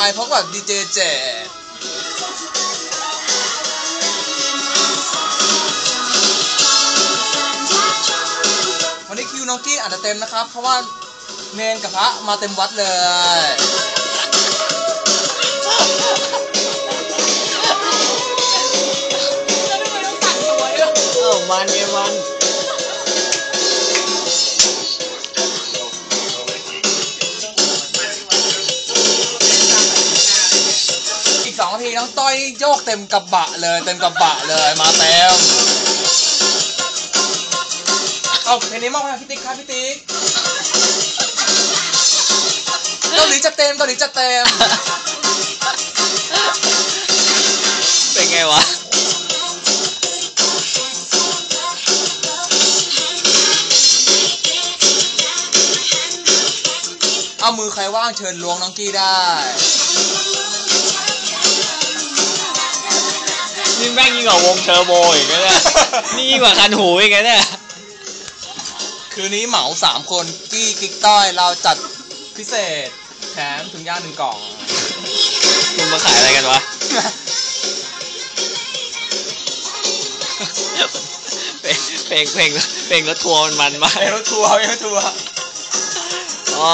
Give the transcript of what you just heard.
ไปพบกับดีเจเจวันนี้คิวน้องกี้อาจจะเต็มนะครับ เพราะว่าเนนกับพระมาเต็มวัดเลยเออมันไงมัน อีกสองนาทีน้องต้อยนี่โยกเต็มกระบะเลย เต็มกระบะเลยมาเต็มเอาเพลงนี้มอบให้พี่ติ๊กครับพี่ติ๊กเกาหลีจะเต็มเกาหลีจะเต็มเป็นไงวะเอามือใครว่างเชิญล้วงน้องกี้ได้ นี่แม่งยิ่งกว่าวงเทอร์โบอีกนะเนี่ยนี่ยิ่งกว่าคันหูอีกนะเนี่ยคืนนี้เหมาสามคนกี้กิ๊กต้อยเราจัดพิเศษแถมถุงยางหนึ่งกล่องมึงมาขายอะไรกันวะ เพลงเพลงเพลงเพลงรถทัวร์มันมันมาก เอรถทัวร์เอรถทัวร์